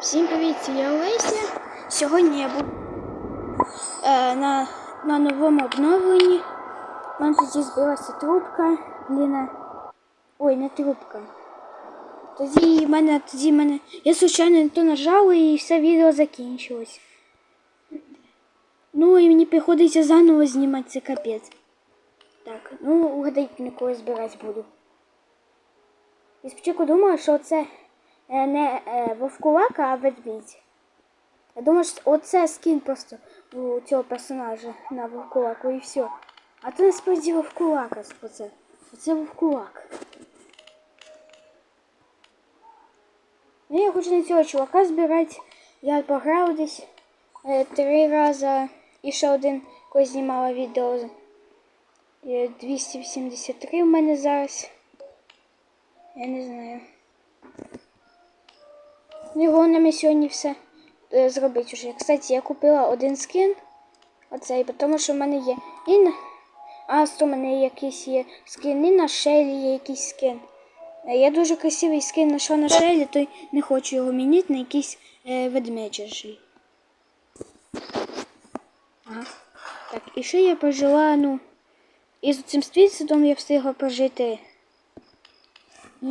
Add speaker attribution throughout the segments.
Speaker 1: Всім привіт, я Олеся. Сьогодні я буду е, на, на новому обновленні. У мене тоді збилася трубка. Блін. Ой, не трубка. Тоді мене тоді мене. Я случайно не то нажала і все відео закінчилось. Ну і мені приходиться заново знімати це капець. Так, ну угадайте, на кого збирати буду. Я спочатку думала, що це е, не е, вовкулака, а ведмідь. Я думаю, що оце скін просто у цього персонажа на вовкулаку і все. А то насправді вовкулака оце. Оце вовкулак. Ну, я хочу на цього чувака збирати. Я пограв десь е, три рази і ще один, коли знімала відео. Е, 283 в мене зараз. Я не знаю. Ну, головне ми сьогодні все е, зробити вже. Кстати, я купила один скін. Оцей, тому що в мене є і на Астро, у мене якийсь є скін, і на Шелі є якийсь скін. Е, Я дуже красивий скін знайшов на Шелі, то не хочу його міняти на якийсь е, ведмеджий. Ага. Так, і ще я прожила, ну, із цим світом я встигла прожити.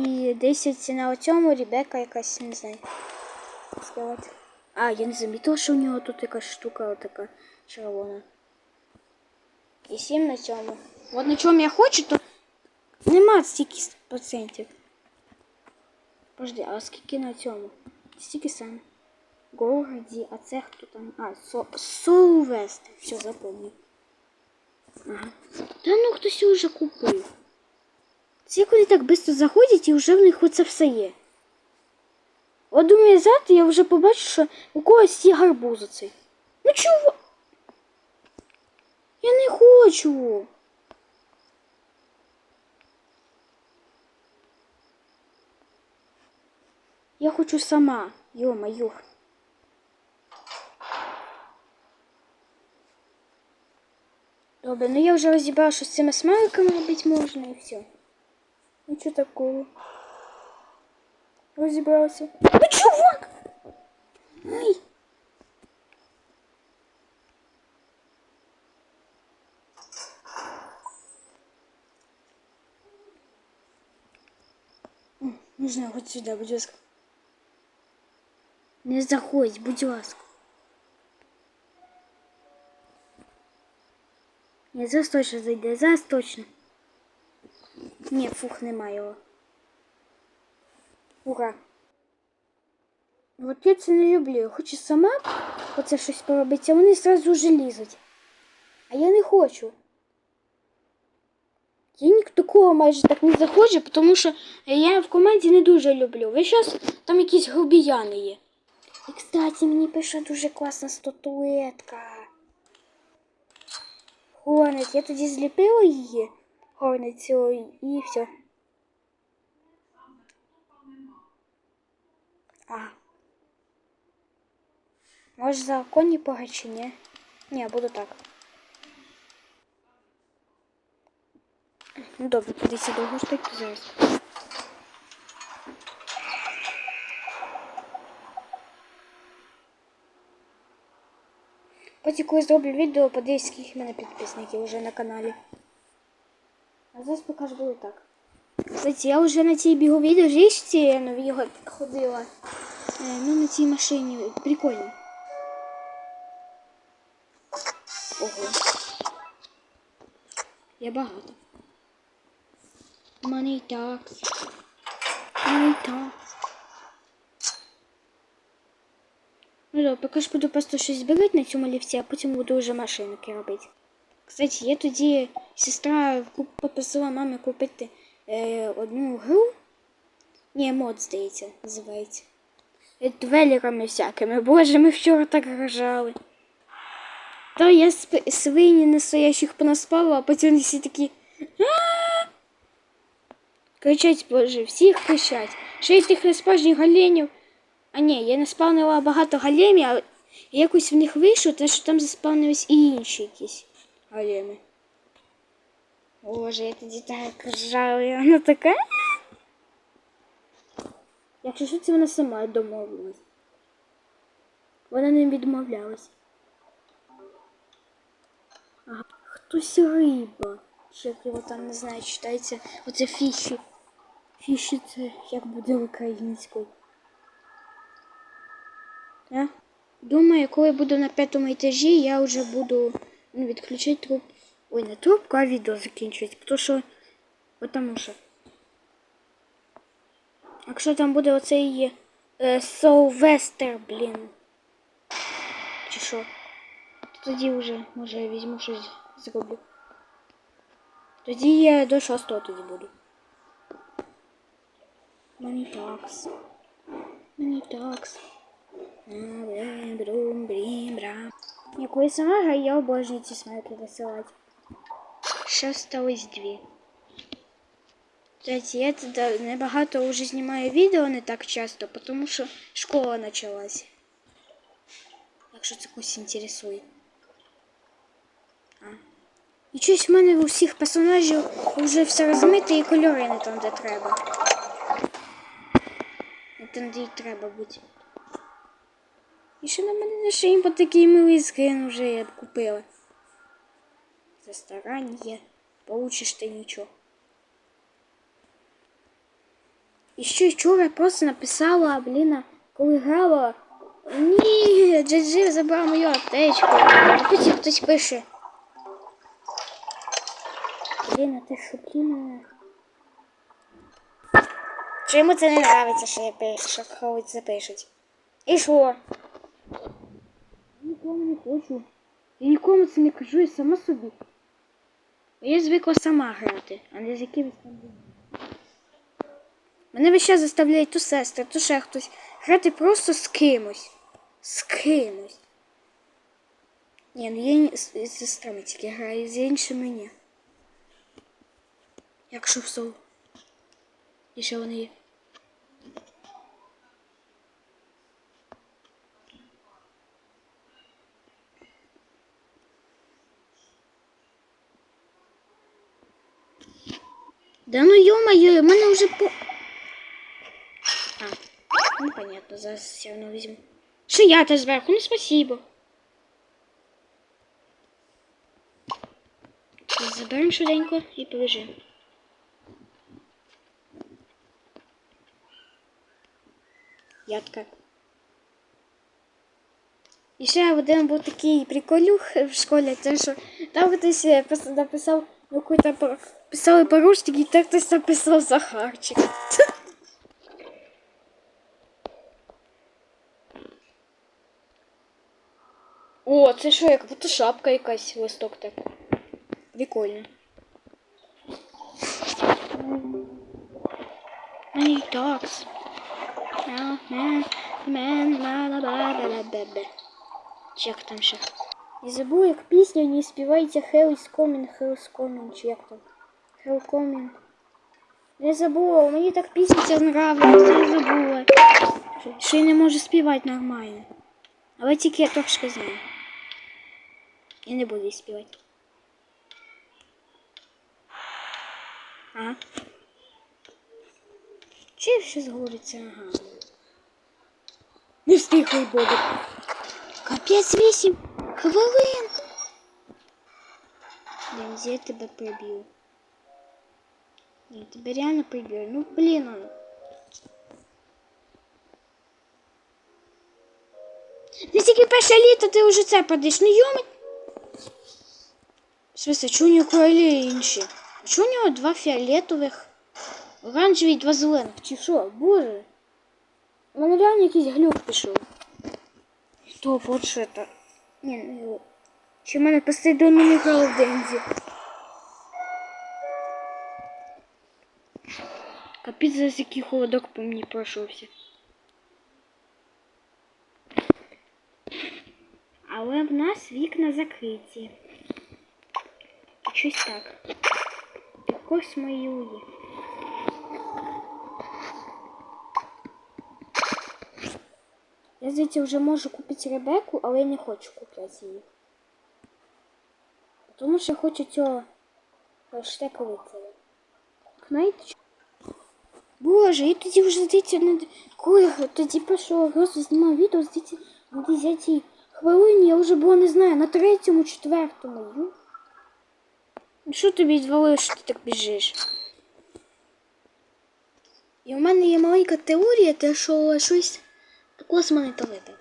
Speaker 1: І 10 на цьому Ребека якась, не знаю. сказати. А, я не замітила, що у нього тут якась штука така червона. І 7 на цьому. От на чому я хочу, то нема стільки процентів. Подожди, а скільки на цьому? Стільки саме. Городі, а це хто там? А, со Соувест. Все, запомнив. Ага. Та ну хтось уже купив. Це як вони так швидко заходять і вже в них оце все є. От думаю, завтра я вже побачу, що у когось є гарбуз оцей. Ну чого? Я не хочу. Я хочу сама. Йо-моё. Добре, ну я вже розібрала, що з цими смайликами робити можна і все. Нічого такого. Розібрався. Ну чувак! Ай! М, Можна хоч сюди, будь ласка. Не заходь, будь ласка. Ні, зараз точно зайде, зараз точно. Ні, фух, немає його. Ура. От я це не люблю. Хочу сама оце щось поробити, а вони зразу вже лізуть. А я не хочу. Я ні такого майже так не заходжу, тому що я в команді не дуже люблю. Ви зараз там якісь грубіяни є. І, кстати, мені пише дуже класна статуетка. Горнець, я тоді зліпила її. Горнець цю і все. А. Може за коні погать чи ні? Ні, буду так. Ну добре, кудись довго штуки зараз. Потім коли зроблю відео, подивись, скільки в мене підписників вже на каналі. Зараз покажу буду так. Кстати, я вже на цій біговій доріжці новій го- ходила. Е, ну, на цій машині. Прикольно. Ого. Я багато. Money talks. Money talks. Ну да, поки ж буду просто щось збирати на цьому ліфті, а потім буду вже машинки робити. Кстати, я тоді сестра попросила мамі купити е, одну гру. Ні, мод, здається, називається. Е, Двелерами всякими. Боже, ми вчора так гражали. Та я свині настоящих понаспала, а потім всі такі. Кричать, боже, всіх кричать. Ще й тих несправжніх голенів. А ні, я не спавнила багато големів, а якось в них вийшло, те, що там заспавнились і інші якісь големи. Боже, я тоді так ржала, і вона така. Якщо що, це вона сама домовилась. Вона не відмовлялась. Ага. Хтось риба. Чи як його там не знаю, читається. Оце фіші. Фіші це як буде українською. А? Думаю, коли буду на п'ятому етажі, я вже буду відключити труп. Ой, не трубку, а відео закінчувати. Тому що. Потому що. Якщо там буде оцей е, Солвестер, блін. Чи що? То тоді вже, може, я візьму щось зроблю. Тоді я до шостого тоді буду. Мені такс. Мені такс. Я Коли сама я обожнюю ці смайки висилати. Ще осталось дві. Кстати, я туди небагато вже знімаю відео не так часто, тому що школа почалась. Якщо це когось інтересує. А. І щось в мене у всіх персонажів вже все розмите і кольори не там, де треба. Не там, де й треба бути. І ще на мене шиї по такий милий скин вже я б купила. За старання получиш ти нічого. І ще вчора просто написала, блін, коли грала. Ні, Джеджи забрав мою аптечку. Потім хтось пише. Блін, а ти що, блін? Чи йому це не нравиться, що я пишу, що хлопці це пишуть? І що? Нікому не хочу. Я нікому це не кажу, я сама собі. Я звикла сама грати, а не з якимось там. Мене весь час заставляють то сестри, то ще хтось. Грати просто з кимось. З кимось. Ні, ну я з, сестрами тільки граю, з іншими ні. Якщо в соло. І ще вони є. Да ну ё-моё, мене вже по... А, ну понятно, зараз все равно візьму. Ще я теж зверху, ну спасибо. Заберемо швиденько і побіжимо. Ядка. І ще один був такий приколюх в школі, те, що там хтось е, пис- написав ну, какой-то писали порушник, і так хтось написав Захарчик. О, це що, як будто шапка якась листок так. Прикольно. Мен, мала, баба, бебе. Чи як там ще? І забув, як пісня не співайте Hell is coming, Hell is coming, чи як там? Hell coming. Я забула, мені так пісня ця нравилася, я забула. Що я не можу співати нормально. Але тільки я трошки знаю. Я не буду її співати. Ага. Чи все згодиться? Ага. Не встиг мій бодик. Капець вісім хвилин. Блін, я тебе приб'ю. Я тебе реально приб'ю. Ну, блін, он. Ти тільки перше літо, ти вже це падеш. Ну йоми. Смысле, чого у нього королі інші? Чого у нього два фіолетових, оранжеві і два зелених? Чи що? Боже. У мене реально якийсь глюк пішов. Стоп, от що це. Ні, ну його. Чи в мене постійно не грав в Дензі? Капець, зараз який холодок по мені пройшовся. Але в нас вікна закриті. Щось так. Якось малює. Я звідси вже можу купити Ребеку, але я не хочу купляти її. Тому що я хочу цього штеку лицаря. Знаєте? Боже, я тоді вже здається на коли тоді першого разу знімав відео, здається, на 10 хвилині я вже була, не знаю, на третьому, четвертому. Ну, Що тобі відвалило, що ти так біжиш? І у мене є маленька теорія, те, що щось космони талити.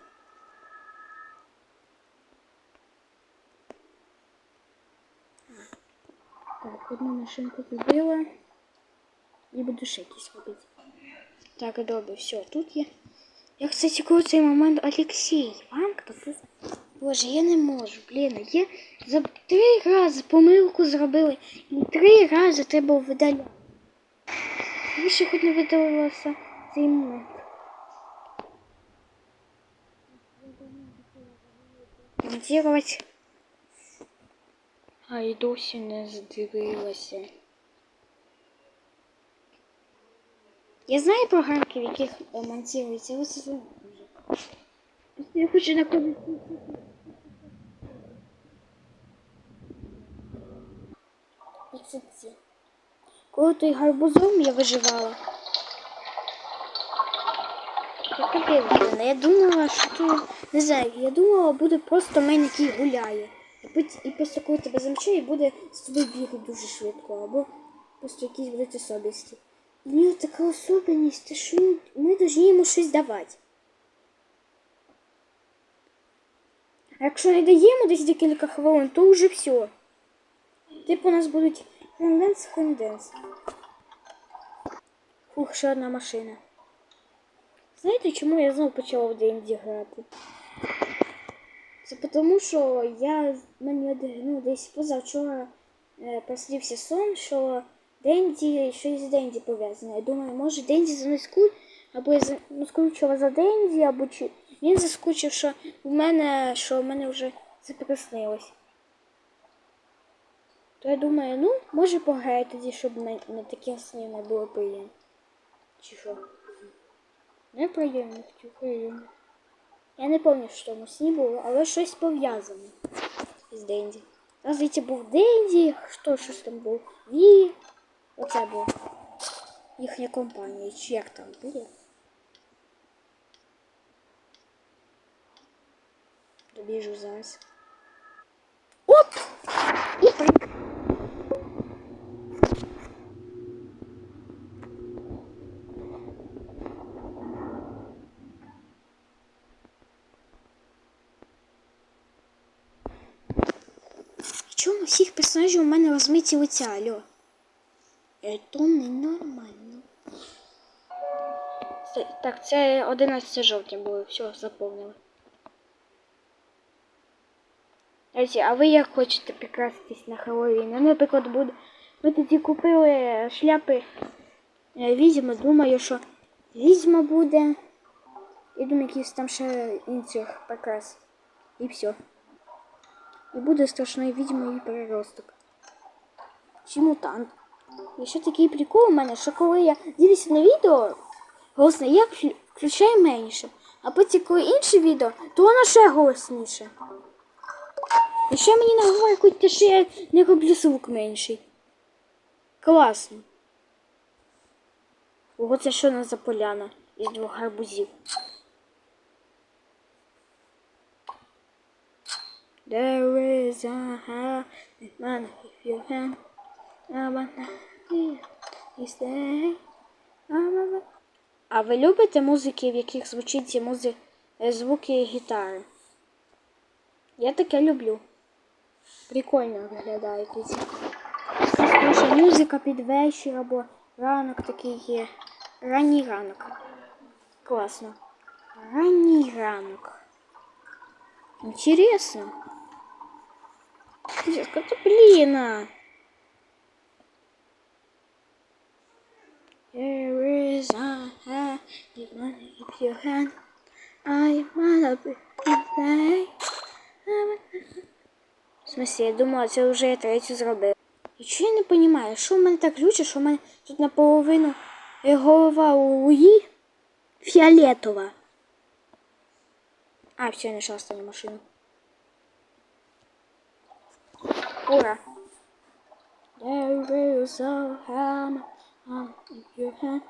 Speaker 1: Так, одну машинку зробила. І буду ще якісь робити. Так, добре, все, тут є. Я, кстати, коли цей момент Олексій. Вам це? Боже, я не можу, блін. Я за три рази помилку зробили. І три рази треба видаляти. Ви ще хоч не видалилося цей момент. Монтировать. А і досі не здивилася. Я знаю програмки, в яких монтується, але це Я хочу на коли. Як це ці? Коли той гарбузом я виживала. Капець, я думала, що не знаю, я думала, буде просто мен, який гуляє. І після коли тебе замчає, буде з тобою бігати дуже швидко, або просто якісь будуть особисті. У нього така особливість, що ми повинні йому щось давати. А якщо не даємо десь декілька хвилин, то вже все. Типу у нас будуть хренденс. Фух, ще одна машина. Знаєте, чому я знову почала в D&D грати? Це тому, що я мені ну, десь позавчора е, приснився сон, що Денді, щось з Денді пов'язане. Я думаю, може Денді за мною або я за- ну, скучила за Денді, або чи він заскучив, що в мене, що в мене вже це. То я думаю, ну, може пограю тоді, щоб на, таке снів не було приємно. Чи що? Не приємно, чи приємно. Я не пам'ятаю, що в тому сні було, але щось пов'язане з Денді. А здається, був Денді, хто щось там був? Ві. Оце був. Їхня компанія, чи як там було. Добіжу зараз. Оп! Чому всіх персонажів у мене розмиті лиця, алло? Е, То ненормально. Це, так, це 11 жовтня було, все, заповнили. А ви як хочете прикраситись на Хеллоуін? Ну, наприклад, буде. Ми тоді купили шляпи е, думаю, що відьма буде. І думаю, якісь там ще інших прикрас. І все. І буде страшною відьмою переросток. Чи мутант. І ще такий прикол у мене, що коли я дивлюся на відео, голосне, я вклю- включаю менше. А потім, коли інше відео, то воно ще голосніше. І ще мені наговорюють, що я не роблю звук менший. Класно. Ого, це що нас за поляна із двох гарбузів. There is a happy man if you can. А ви любите музики, в яких звучить ці е, звуки гітари? Я таке люблю. Прикольно виглядає тоді. Слушай, музика під вечір або ранок такий є. Ранній ранок. Класно. Ранній ранок. Интересно. А. There is a happy money if you hand. I wanna be play. В смысле, я думала, це вже я третю зробив. І чого я не розумію, що в мене так ключе, що в мене тут наполовину голова у Луї фіолетова. А, все, я знайшла останню машину. Ура! There is a hammer on your hand.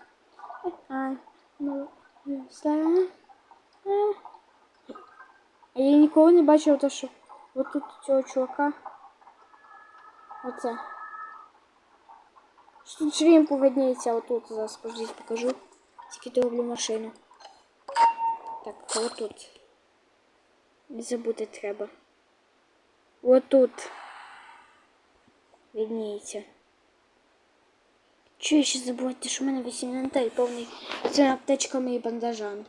Speaker 1: А, ну, стара. А. А я ніколи не бачила то, що от тут цього чувака. Оце. Що тут все время повидніється отут. Зараз подождіть, покажу. Тільки дороблю машину. Так, отут. Не забути треба. Отут. Видніється. Чую, ще забудьте, що в мене весь інвентарь повний цими аптечками і бандажами.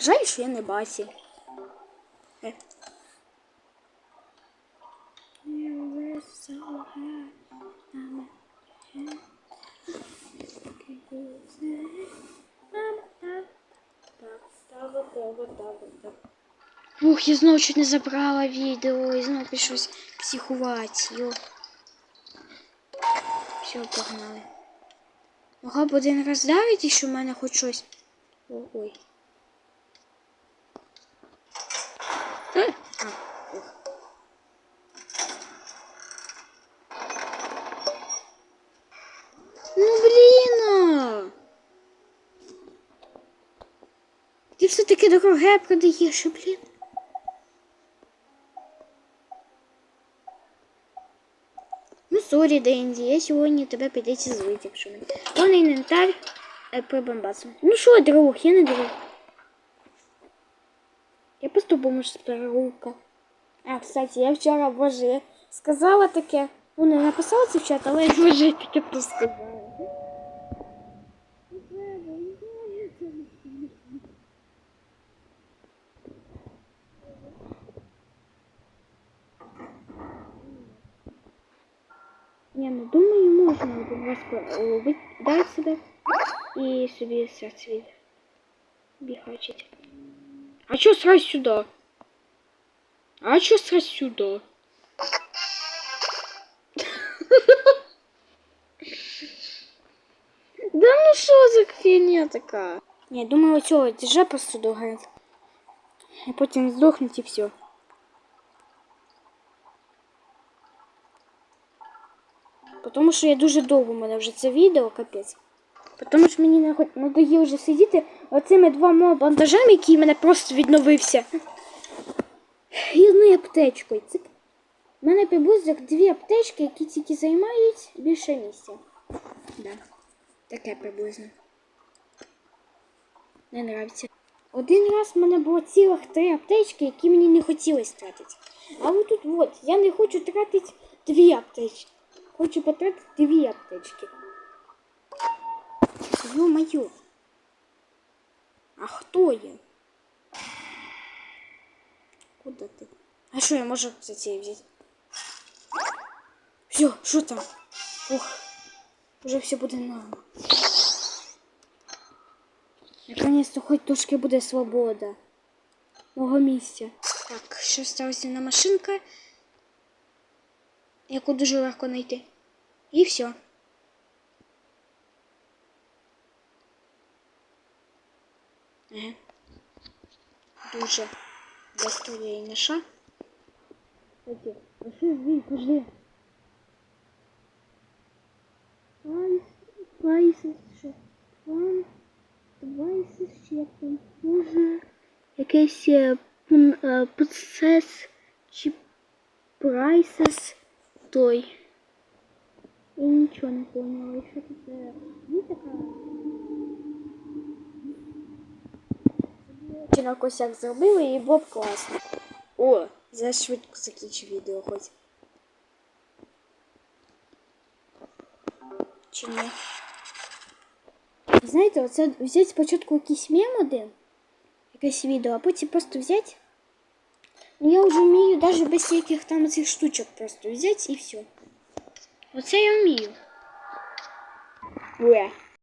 Speaker 1: Жаль, що я не басі. Е. Ух, я знову чуть не забрала відео і знову пішось психувати. Йо. Все, погнали. Могла б один раз давити, що в мене хоч щось. О, ой. Е. Ну блін. Ти все таки дороге продаєш, блін. Ну, сорі, Денді, я сьогодні тебе прийдеться звити, якщо не. Повний інвентар е, прибамбасом. Ну що, друг, я не друг. Я просто бомж з переулка. А, кстати, я вчора, боже, я сказала таке. Ну, не написала це в чат, але я боже, я таке то сказала. Ні, ну думаю, можна будь ласка, ловити, дати себе і собі серце від біхачить. А чё сразу сюда? А чё сразу сюда? Да ну что за фігня така? Ні, думаю, цього держа просто догорить. І потім здохнуть і все. Тому що я дуже довго в мене вже це відео, капець. Тому що мені надоїло вже сидіти оцими двома бандажами, які в мене просто відновився. І одною аптечкою. У мене приблизно дві аптечки, які тільки займають більше місця. Да. Таке приблизно. Не нравиться. Один раз в мене було цілих три аптечки, які мені не хотілося тратити. А от тут от, я не хочу тратити дві аптечки. Хочу потратити дві аптечки. Ё-моё. А хто я? Куда ти? А що я можу за цієї взяти? Все, що там? Ох, уже все буде норм. Наконец-то хоч трошки буде свобода. Мого місця. Так, ще сталася на машинка, яку дуже легко знайти. І все. Дуже достає і наша. Кстати, а що звій, пожди. Пайсис, чи як там? Може, якийсь е, е, процес, чи Прайсис той. Я нічого не поняла, що це така? На косяк зробили і було б класно. О, за швидко закінчу відео хоч. Чи ні? Знаєте, оце взяти спочатку якийсь мем один, якесь відео, а потім просто взяти. Ну я вже вмію навіть без всяких там цих штучок просто взяти і все. Оце я вмію. Уе.